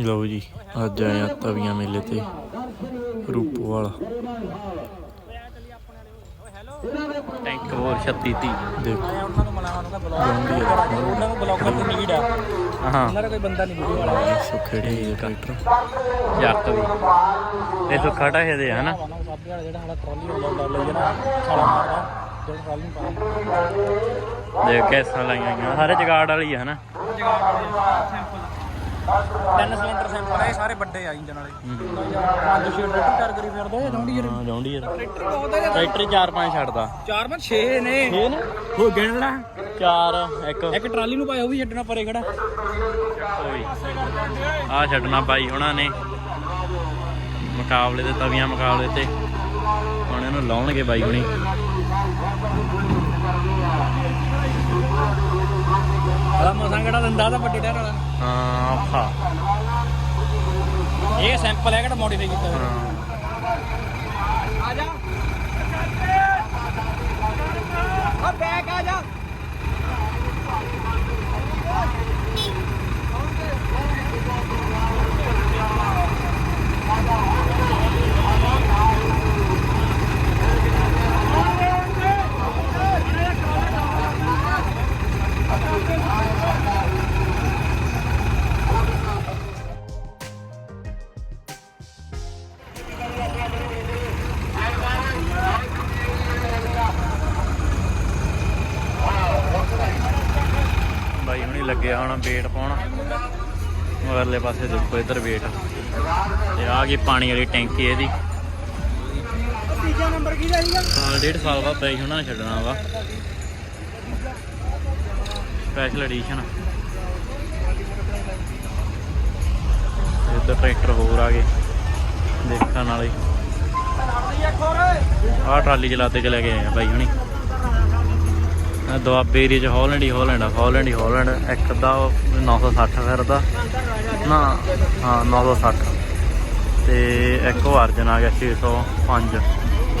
ਲਓ ਜੀ ਅੱਜ ਆਏ ਆ ਤਵੀਆਂ ਮੇਲੇ ਤੇ ਰੂਪੋ ਵਾਲਾ ਟੈਂਕ ਹੋਰ 36 ਤੀ ਦੇਖੋ ਉਹਨਾਂ ਨੂੰ ਦਾ ਆ। ਉਹਨਾਂ ਨੂੰ ਬਲੌਗਰ ਦੀ ਨੀਡ ਆ। ਹਾਂ। ਉਹਨਾਂ ਦਾ ਕੋਈ ਬੰਦਾ ਨਹੀਂ ਵੀਡੀਓ ਵਾਲਾ। ਸੁਖੜੇ ਦੇ ਟਰੈਕਟਰ ਜੱਟ ਵੀ। ਇਹ ਹਨਾ? ਸਾਬੇ ਵਾਲਾ ਜਿਹੜਾ ਟਰਾਲੀ ਹੁੰਦਾ ਮਾਰਦਾ। ਪਾਉਂਦਾ ਦੇਖ ਕੈਸਾਂ ਲਾਈਆਂ ਗਈਆਂ। ਸਾਰੇ ਜਗਾੜ ਵਾਲੀ ਆ ਹਨਾ? ਤਿੰਨ ਸਿਲੰਡਰ ਸੈਂਪਲ ਇਹ ਸਾਰੇ ਵੱਡੇ ਆ ਇੰਜਨ ਵਾਲੇ। ਪੰਜ ਛੇ ਟਰੈਕਟਰ ਕਰ ਕਰੀ ਫਿਰਦੇ ਆ ਜੌਂਡੀ ਹਾਂ ਜਾਉਂਦੀ ਯਾਰ ਟਰੈਕਟਰ ਬਹੁਤ ਹੈ ਟਰੈਕਟਰ 4-5 ਛੱਡਦਾ। ਚਾਰ ਮੈਂ 6 ਨੇ। 6 ਨੇ? ਹੋ ਗਿਣ ਲੈ 4 ਇੱਕ। ਇੱਕ ਟਰਾਲੀ ਨੂੰ ਪਾਇਆ ਉਹ ਵੀ ਛੱਡਣਾ ਪਰੇ ਖੜਾ। ਆ ਛੱਡਣਾ ਬਾਈ ਹੁਣਾਂ ਨੇ। ਮੁਕਾਬਲੇ ਤੇ ਤਵੀਆਂ ਮੁਕਾਬਲੇ ਤੇ। ਹੁਣ ਇਹਨੂੰ ਲਾਉਣਗੇ ਬਾਈ ਹੁਣੀ। ਆਲਾ ਮਸਾਂ ਕਿਹੜਾ ਦਿੰਦਾ ਤਾਂ ਵੱਡੇ ਟਾਇਰ ਵਾਲਾ? ਹਾਂ ਔਖਾ। ਇਹ ਸੈਂਪਲ ਹੈ ਕਿਹੜਾ ਮੋਡੀਫਾਈ ਕੀਤਾ ਹੋਇਆ? ਆ ਜਾ। ਲੱਗਿਆ ਵੇਟ ਪਾਉਣਾ। ਮਗਰਲੇ ਪਾਸੇ ਦੇਖੋ, ਇੱਧਰ ਵੇਟ ਤੇ ਆ ਗਈ ਪਾਣੀ ਵਾਲੀ ਟੈਂਕੀ ਇਹਦੀ। ਤੀਜਾ ਨੰਬਰ ਕਿਹਦਾ ਸੀਗਾ ਸਾਲ, ਡੇਢ ਸਾਲ ਬਾਅਦ ਬਾਈ ਹੁਣਾਂ ਨੇ ਛੱਡਣਾ ਵਾ। ਸਪੈਸ਼ਲ ਐਡੀਸ਼ਨ ਇੱਧਰ ਟਰੈਕਟਰ ਹੋਰ ਆ ਗਏ, ਦੇਖਣ ਵਾਲੇ। ਆਹ ਟਰਾਲੀ ਚਲਾਤੇ ਚਲੇ ਗਏ ਆ ਬਾਈ ਹੁਣੀ। ਦੁਆਬੇ ਏਰੀਆ ਚ ਹਾਲੈਂਡ ਹੀ ਹਾਲੈਂਡ ਆ ਹਾਲੈਂਡ ਹੀ ਹਾਲੈਂਡ ਇੱਕ ਦਾ 960 ਫਿਰਦਾ। ਨਾ ਹਾਂ 960 ਤੇ ਇੱਕ ਉਹ ਅਰਜਨ ਆ ਗਿਆ 605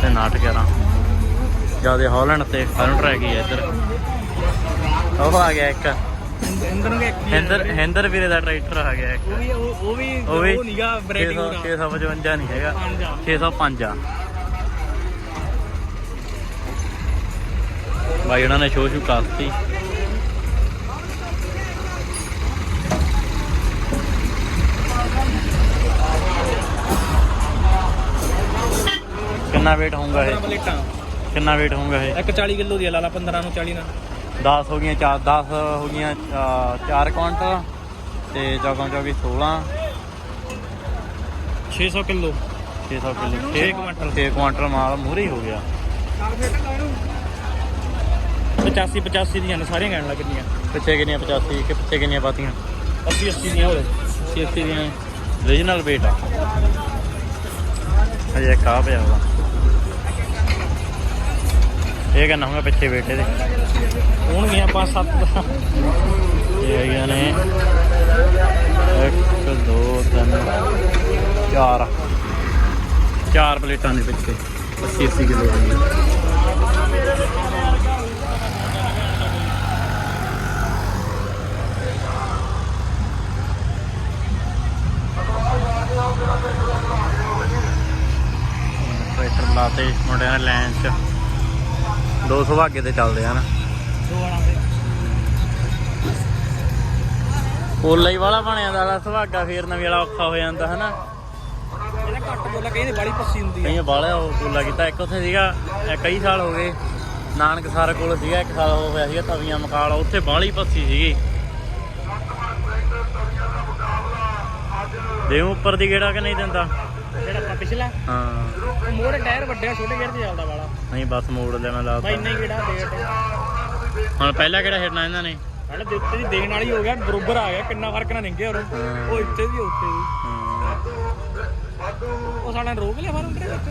ਤੇ 911 ਜ਼ਿਆਦਾ ਹਾਲੈਂਡ ਤੇ ਫਰੰਟ ਗਈ ਇੱਧਰ। ਉਹ ਆ ਗਿਆ ਇੱਕ। ਹਿੰਦਰ ਹਿੰਦਰ ਵੀਰੇ ਦਾ ਟਰੈਕਟਰ ਆ ਗਿਆ ਇੱਕ। ਉਹ ਵੀ ਉਹ ਵੀ ਉਹ ਨੀਗਾ ਬ੍ਰੇਡਿੰਗ 655 ਨਹੀਂ ਹੈਗਾ। ਪੰਜ ਆ। 605 ਆ। ਬਾਈ ਉਹਨਾਂ ਨੇ ਸ਼ੋਅ ਸ਼ੂ ਕਰਤੀ। ਕਿੰਨਾ weight ਹੋਊਗਾ ਇਹ? ਪਲੇਟਾਂ। ਕਿੰਨਾ weight ਹੋਊਗਾ ਇਹ? ਇੱਕ 40 ਕਿਲੋ ਦੀ ਲਾ ਲਾ 15 ਨੂੰ 40 ਨਾਲ। 10 ਹੋ ਗਈਆਂ 4 10 ਹੋ ਗਈਆਂ 4 ਕੁਇੰਟਲ ਤੇ ਚੌਕਾਂ ਚੌਕੀ 16 600 ਕਿਲੋ। 600 ਕਿਲੋ। ਛੇ ਕੁਆਂਟਲ। 6 ਕੁਇੰਟਲ ਮਾਲ ਮੂਹਰੇ ਹੀ ਹੋ ਗਿਆ। 85 85 ਦੀਆਂ ਨੇ ਸਾਰੀਆਂ ਕਹਿਣ ਲੱਗਦੀਆਂ ਪਿੱਛੇ ਕਿੰਨੀਆਂ 85 ਕਿ ਪਿੱਛੇ ਕਿੰਨੀਆਂ ਪਾਤੀਆਂ? 80 80 ਦੀਆਂ ਹੋਵੇ 80 ਦੀਆਂ। ਰੀਜਨਲ weight ਆ। ਅਜੇ ਆ ਪਿਆ ਵਾ। ਇਹ ਕਿੰਨਾ ਹੋਊਗਾ ਪਿੱਛੇ weight ਇਹਦੇ। ਹੋਣਗੀਆਂ 5 7 ਦਾ ਇਹ ਹੈਗੀਆਂ ਨੇ। 1 2 3 4 ਚਾਰ ਪਲੇਟਾਂ ਦੇ ਪਿੱਛੇ। 80 80 ਕਿਲੋ ਦੀਆਂ ਟਰੈਕਟਰ ਲਾਤੇ ਮੁੰਡਿਆਂ ਨੇ ਲਾਈਨ 'ਚ ਦੋ ਸੁਭਾਗੇ ਤੇ ਚੱਲਦੇ ਹਨ ਵਾਲਾਂ ਪੋਲਾ ਹੀ ਵਾਲਾ ਬਣਿਆ ਦਾ ਸੁਭਾਗਾ ਫੇਰ ਨਵੀਂ ਵਾਲਾ ਔਖਾ ਹੋ ਜਾਂਦਾ ਹਨਾ? ਇਹਦਾ ਘੱਟ ਬੋਲਾ ਕਹਿੰਦੇ ਬਾਲੀ ਪੱਸੀ ਹੁੰਦੀ ਆ। ਕਈਆਂ ਬਾਲਿਆ ਉਹ ਪੋਲਾ ਕੀਤਾ। ਇੱਕ ਉੱਥੇ ਸੀਗਾ ਕਈ ਸਾਲ ਹੋ ਗਏ ਨਾਨਕ ਸਾਰ ਕੋਲ ਸੀਗਾ ਇੱਕ ਸਾਲ ਹੋ ਹੋਇਆ ਸੀਗਾ ਤਵੀਆਂ ਮਕਾਲ ਉੱਥੇ ਬਾਲੀ ਪੱਸੀ ਸੀਗੀ। ਦੇ ਉੱਪਰ ਦੀ ਗੇੜਾ ਕਿ ਨਹੀਂ ਦਿੰਦਾ? ਪਿਛਲਾ। ਹਾਂ। ਉਹ ਮੋਰੇ ਟਾਇਰ ਵੱਡੇ ਆ ਛੋਟੇ ਗੇਅਰ 'ਚ ਚੱਲਦਾ ਵਾਲਾ। ਨਹੀਂ ਬਸ ਮੋੜ ਲੈਣਾ ਬਾਈ ਲਾਤਾ। ਇੰਨਾ ਹੀ ਕਿਹੜਾ ਡੇਟ ਹੁਣ ਪਹਿਲਾ ਕਿਹੜਾ ਛੱਡਣਾ ਇਹਨਾਂ ਨੇ? ਹਲੇ ਦੇ ਉੱਤੇ ਦੀ ਦੇਣ ਵਾਲੀ ਹੋ ਗਿਆ ਬਰੋਬਰ ਆ ਗਿਆ ਕਿੰਨਾ ਫ਼ਰਕ ਨਾ ਨਿੰਗੇ ਹੋਰ। ਉਹ ਇੱਥੇ ਵੀ ਉੱਤੇ ਵੀ ਹਾਂ। ਉਹ ਸਾਡਾ ਰੋਕ ਲਿਆ ਫਾਰਮ ਟਰੇ ਵਿੱਚ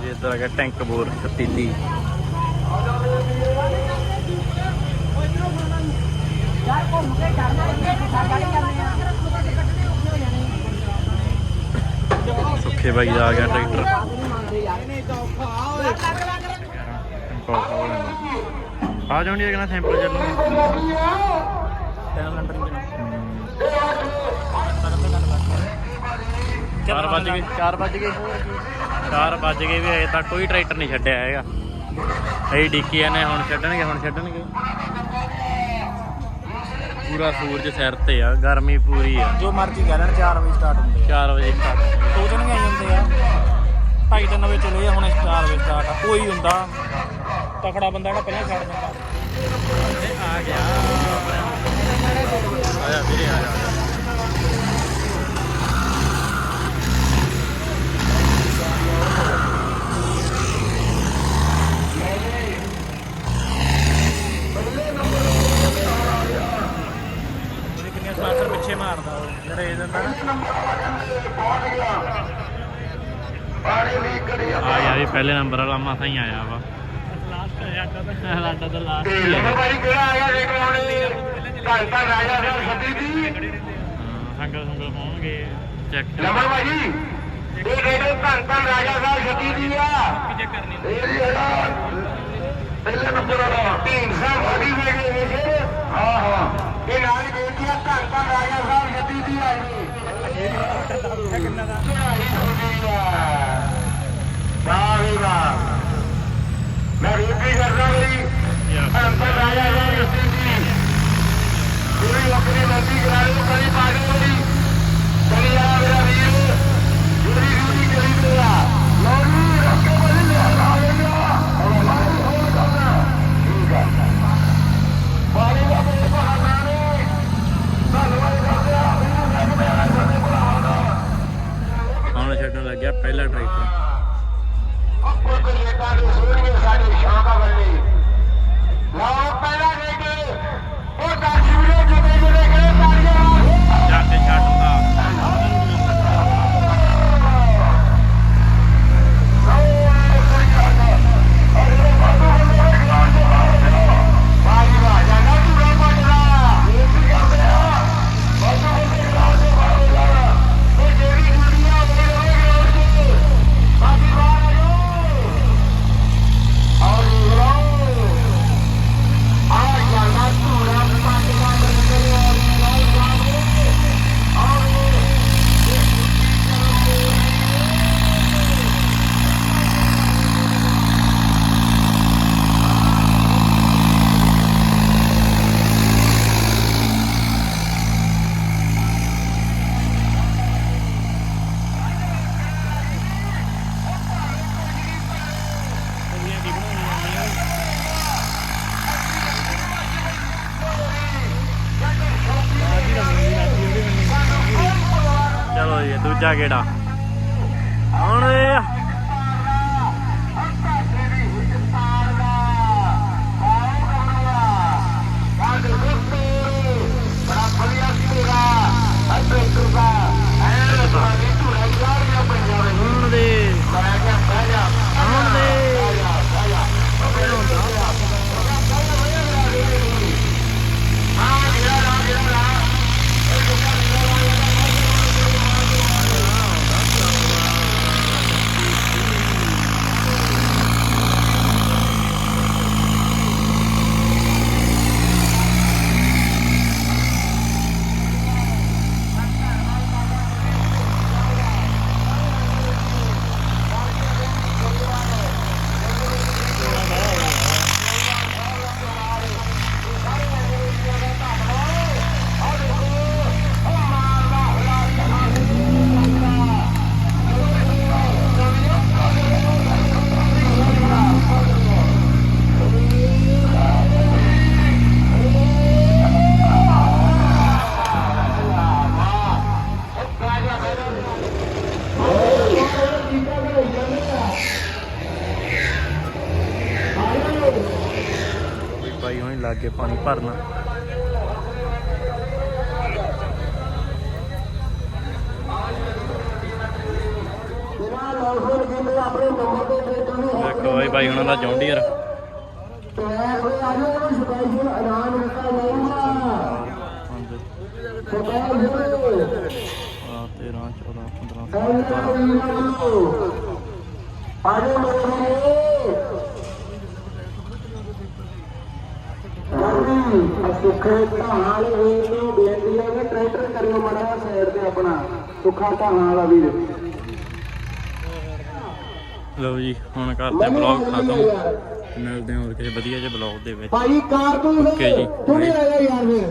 ਜੀ ਇੱਧਰ ਆ ਗਿਆ ਟੈਂਕ ਬੋਰ 36 ਸੁੱਖੇ ਬਾਈ ਦਾ ਆ ਗਿਆ ਟਰੈਕਟਰ। ਆ ਜਾਉਂਦੀ ਹੈ ਸੈਂਪਲ ਚੱਲੂ। ਟਾਈਮ ਲੰਡਰ ਚਾਰ ਵੱਜ ਗਏ। ਚਾਰ ਵੱਜ ਗਏ। ਚਾਰ ਵੱਜ ਗਏ ਵੀ ਅਜੇ ਤੱਕ ਕੋਈ ਟਰੈਕਟਰ ਨਹੀਂ ਛੱਡਿਆ ਹੈਗਾ। ਇਹ ਡਿੱਕੀਆਂ ਨੇ ਹੁਣ ਛੱਡਣਗੇ ਹੁਣ ਛੱਡਣਗੇ। ਪੂਰਾ ਸੂਰਜ ਸਿਰ ਤੇ ਆ ਗਰਮੀ ਪੂਰੀ ਆ। ਜੋ ਮਰਜ਼ੀ ਕਹਿ ਲੈਣ 4 ਵਜੇ ਸਟਾਰਟ ਹੁੰਦੇ 4 ਵਜੇ ਦੋ ਦਿਨ ਆਈ ਜਾਂਦੇ ਆ। ਢਾਈ ਤਿੰਨ ਵਜੇ ਚਲੇ ਆ ਹੁਣ 4 ਵਜੇ ਸਟਾਰਟ ਆ। ਕੋਈ ਹੁੰਦਾ। ਤਕੜਾ ਬੰਦਾ ਜਿਹੜਾ ਪਹਿਲਾਂ ਛੱਡ ਦਿੰਦਾ। ਆ ਗਿਆ ਆਇਆ ਵੀਰੇ ਆ ਜਾ ਉਹਦੇ ਕਿੰਨੇ ਸਲਾਸਰ ਪਿੱਛੇ ਮਾਰਦਾ ਉਹ ਜਿਹੜਾ ਇਹ ਦਿੰਦਾ ਨਾ ਆ ਯਾਰ ਇਹ ਪਹਿਲੇ ਨੰਬਰ ਵਾਲਾ ਮਾਸਾ ਹੀ ਆਇਆ ਵਾ। ਲਾਸਟ ਆਟਾ ਤਾਂ ਸਾਡਾ ਤਾਂ ਲਾਸਟ ਭਾਈ ਕਿਹੜਾ ਆ ਗਿਆ ਦੇਖ ਲਓ ਹੁਣ ਦਾ ਰਾਜਾ ਸਾਹਿਬ ਸੱਦੀ ਦੀ। ਸੰਗਲ ਸੰਗਲ ਹੋਣਗੇ ਚੈੱਕ ਲੰਬਰ ਭਾਈ ਇਹ ਜਿਹੜੇ ਧੰਨ ਧੰਨ ਰਾਜਾ ਸਾਹਿਬ ਸੱਦੀ ਦੀ ਆ। ਇਹ ਜਿਹੜਾ ਪਹਿਲੇ ਨੰਬਰ ਵਾਲਾ। ਢੀਂਗ ਸਾਹਿਬ ਸਾਡੀ ਵੇਖੇ ਵੇਖੇ ਹਾਂ ਹਾਂ। ਇਹ ਨਾਲ ਹੀ ਬੇਨਤੀ ਆ ਧੰਨ ਧੰਨ ਰਾਜਾ ਸਾਹਿਬ ਸੱਦੀ ਦੀ ਆ ਜੀ ਕਿੰਨਾ ਦਾ? ਚੜਾਈ ਹੁੰਦੀ ਆ ਵਾਹ ਵਾਹ ਮੈਂ ਬੇਨਤੀ ਕਰਦਾ ਧੰਨ ਧੰਨ ਰਾਜਾ ਸਾਹਿਬ ਸੱਦੀ ਦੀ ਪੂਰੀ ਕਿਨਾਰੇ ਤੋਂ ਕਰੀ ਪਾਣੀ ਹੋਈ ਚਲੀ ਆ ਮੇਰਾ ਵੀਰ ਜਿਹੜੀ ਡਿਊਟੀ ਕਰੀ ਤੇ ਆ ਲੋਰੀ ਰੱਖੇ ਬਲੀ ਲੈ ਆ ਗਿਆ ਹਮਾਰੀ ਹੋਰ ਕਰਨਾ ਠੀਕ ਆ ਪਾਣੀ ਦਾ ਬੇ ਬਹਾਨਾ ਨੇ ਧੰਨਵਾਦ ਕਰਦੇ ਆ ਵੀਰ ਰੱਬ ਦੇ ਆ ਸਾਡੇ ਬੁਲਾਉਣਾ ਹੁਣ ਛੱਡਣ ਲੱਗਿਆ ਪਹਿਲਾ ਟਰੈਕਟਰ ਅੱਗੋਂ ਦੇ ਸੋਹਣੀਏ ਸਾਡੇ ਸ਼ੌਕਾ ਵੱਲੇ ਲਾਓ ਪਹਿਲਾ ਰੇਡੇ ਉਹ ਦਸ ਵੀਡੀਓ ਜਿੱਤੇ ਜਿੱਤੇ ਕਰੇ ਤਾੜੀਆਂ ਜੱਟ ਛੱਡਦਾ ਉਹਦੀਆਂ ਕੀ ਬਣਾਉਣੀਆਂ ਨੇ ਰਾਜੀ ਦਾ ਮੈਨੂੰ ਰਾਜੀ ਉਹਦੇ ਮੈਨੂੰ ਚਲੋ ਗੇੜਾ ਹੁਣ ਇਹ ਹੁਣ ਦੇ ਹੁਣ ਦੇ ਵੀ ਭਾਈ ਹੁਣੀ ਲੱਗ ਗਏ ਪਾਣੀ ਭਰਨ। ਦੇਖੋ ਭਾਈ ਭਾਈ ਉਹਨਾਂ ਦਾ ਜੌਂਡੀਅਰ। ਆ 13 14 15 16 17 ਆਜੋ ਮੇਰੇ ਸੁੱਖੇ ਢਾਲ ਵੀਰ ਨੂੰ ਬੇਨਤੀ ਹੈ ਕਿ ਟਰੈਕਟਰ ਕਰਿਓ ਮੜਾ ਸਾਈਡ ਤੇ ਆਪਣਾ। ਸੁੱਖਾ ਢਾਲ ਵਾਲਾ ਵੀਰ। ਲਓ ਜੀ ਹੁਣ ਕਰਦੇ ਬਲੌਗ ਖਤਮ। ਮਿਲਦੇ ਹਾਂ ਹੋਰ ਕਿਸੇ ਵਧੀਆ ਜਿਹੇ ਬਲੌਗ ਦੇ ਵਿੱਚ। ਭਾਈ ਕਾਰਤੂਸ Okay ਜੀ। ਤੂੰ ਵੀ ਆ ਜਾ ਯਾਰ ਫਿਰ?